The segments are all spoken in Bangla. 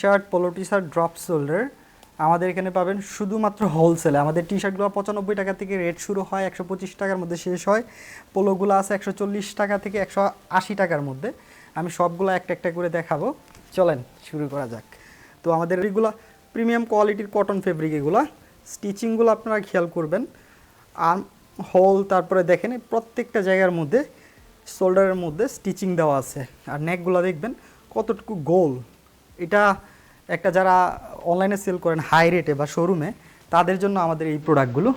Shirt polo T shirt drop shoulder আমাদের এখানে পাবেন শুধুমাত্র হোলসেলে আমাদের টি শার্টগুলো পঁচানব্বই টাকা থেকে রেট শুরু হয়, একশো পঁচিশ টাকার মধ্যে শেষ হয়। পোলোগুলো আছে একশো চল্লিশ টাকা থেকে একশো আশি টাকার মধ্যে। আমি সবগুলো একটা একটা করে দেখাবো। চলেন, শুরু করা যাক। তো আমাদের এগুলো প্রিমিয়াম কোয়ালিটির কটন ফেব্রিক এগুলো। স্টিচিংগুলো আপনারা খেয়াল করবেন। আর হোল তারপরে দেখেন প্রত্যেকটা জায়গার মধ্যে শোল্ডারের মধ্যে স্টিচিং দেওয়া আছে। আর নেকগুলো দেখবেন কতটুকু গোল। এটা একটা যারা অনলাইনে সেল করেন হাই রেটে বা শোরুমে তাদের জন্য আমাদের এই প্রোডাক্টগুলো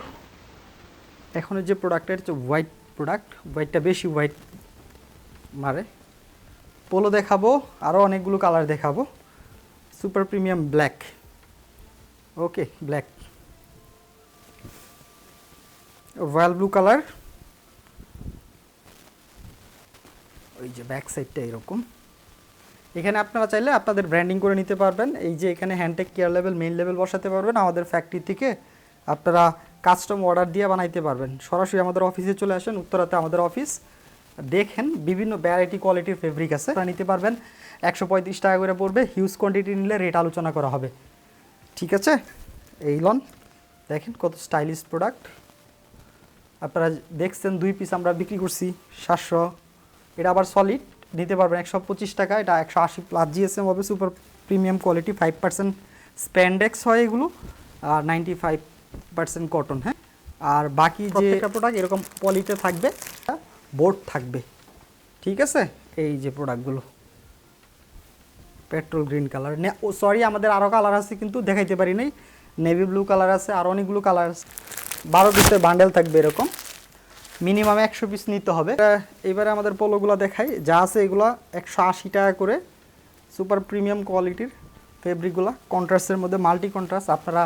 এখন যে প্রোডাক্টের হচ্ছে হোয়াইট প্রোডাক্ট হোয়াইটটা বেশি হোয়াইট মারে। পোলো দেখাবো আরও অনেকগুলো কালার দেখাবো। Super premium black okay black royal blue colour ওই যে ব্যাক সাইডটা এরকম। এখানে আপনারা চাইলে আপনাদের ব্র্যান্ডিং করে নিতে পারবেন। এই যে এখানে হ্যান্ডটেক কেয়ার লেভেল মেইন লেভেল বসাতে পারবেন। আমাদের ফ্যাক্টরি থেকে আপনারা কাস্টম অর্ডার দিয়ে বানাইতে পারবেন। সরাসরি আমাদের অফিসে চলে আসেন। উত্তরাতে আমাদের অফিস দেখেন বিভিন্ন ভ্যারাইটি কোয়ালিটির ফেব্রিক আছে। আপনারা নিতে পারবেন। একশো পঁয়ত্রিশ টাকা করে পড়বে। হিউজ কোয়ান্টিটি নিলে রেট আলোচনা করা হবে। ঠিক আছে? এই লন। দেখেন কত স্টাইলিশ প্রোডাক্ট আপনারা দেখছেন দুই পিস আমরা বিক্রি করছি। সাতশো। এটা আবার সলিড নিতে পারবেন একশো পঁচিশ টাকা। এটা একশো আশি প্লাস জিএসএম হবে super premium quality five percent spandex হয় এগুলো আর নাইনটি ফাইভ পার্সেন্ট কটন হ্যাঁ? আর বাকি যে প্রোডাক্ট এরকম পলিতে থাকবে বোর্ড থাকবে ঠিক আছে? এই যে প্রোডাক্টগুলো পেট্রোল গ্রিন কালার ও সরি আমাদের আরও কালার আছে কিন্তু দেখাইতে পারি নাই। নেভি ব্লু কালার আছে আর অনেকগুলো কালার আছে। বারো পিসের বান্ডেল থাকবে এরকম। মিনিমাম একশো পিস নিতে হবে। এবারে আমাদের পোলোগুলো দেখাই। যা আছে এগুলো একশো আশি টাকা করে সুপার প্রিমিয়াম কোয়ালিটির ফেব্রিকগুলো কন্ট্রাস্টের মধ্যে মাল্টি কন্ট্রাস্ট আপনারা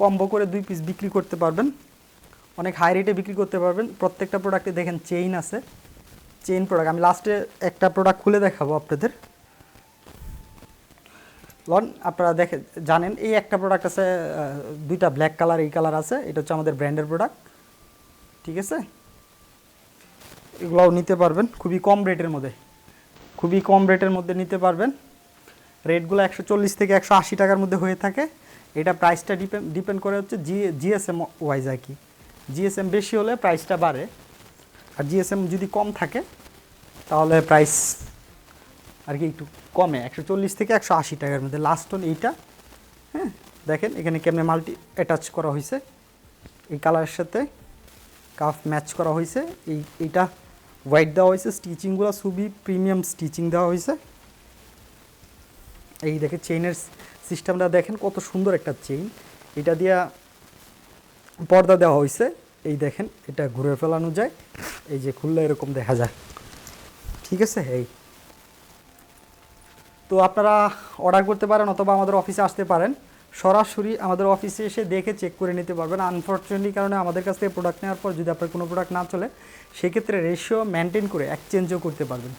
কম্বো করে দুই পিস বিক্রি করতে পারবেন। অনেক হাই রেটে বিক্রি করতে পারবেন। প্রত্যেকটা প্রোডাক্টে দেখেন চেইন আছে। চেইন প্রোডাক্ট আমি লাস্টে একটা প্রোডাক্ট খুলে দেখাবো আপনাদের। লন, আপনারা দেখে, জানেন, এই একটা প্রোডাক্ট আছে দুইটা ব্ল্যাক কালার এই কালার আছে। এটা হচ্ছে আমাদের ব্র্যান্ডের প্রোডাক্ট ঠিক আছে? এগুলোও নিতে পারবেন। খুবই কম রেটের মধ্যে। খুবই কম রেটের মধ্যে নিতে পারবেন। রেটগুলো একশো চল্লিশ থেকে একশো আশি টাকার মধ্যে হয়ে থাকে। এটা প্রাইসটা ডিপেন্ড ডিপেন্ড করে হচ্ছে জি জিএসএম ওয়াইজ আর কি। জিএসএম বেশি হলে প্রাইসটা বাড়ে। আর জিএসএম যদি কম থাকে, তাহলে প্রাইস আর কি একটু কমে। একশো চল্লিশ থেকে একশো আশি টাকার মধ্যে। লাস্ট অন এইটা। হ্যাঁ দেখেন এখানে কেমনে মাল্টি অ্যাটাচ করা হয়েছে এই কালারের সাথে কাফ ম্যাচ করা হয়েছে এই, এইটা হোয়াইট দেওয়া হয়েছে স্টিচিংগুলো খুবই প্রিমিয়াম স্টিচিং দেওয়া হয়েছে। এই দেখে চেইনের সিস্টেমটা দেখেন কত সুন্দর একটা চেইন এটা দিয়া পর্দা দেওয়া হয়েছে। এই দেখেন, এটা ঘুরে ফেলানো যায়। এই যে খুললে এরকম দেখা যায়। ঠিক আছে, এই। তো আপনারা অর্ডার করতে পারেন অথবা আমাদের অফিসে আসতে পারেন। সরাসরি আমাদের অফিসে এসে দেখে চেক করে নিতে পারবেন। আনফর্চুনেটলি কারণে আমাদের কাছ থেকে প্রোডাক্ট নেওয়ার পর যদি আপনার কোনো প্রোডাক্ট না চলে, সেক্ষেত্রে রেশিও মেনটেন করে এক্সচেঞ্জও করতে পারবেন।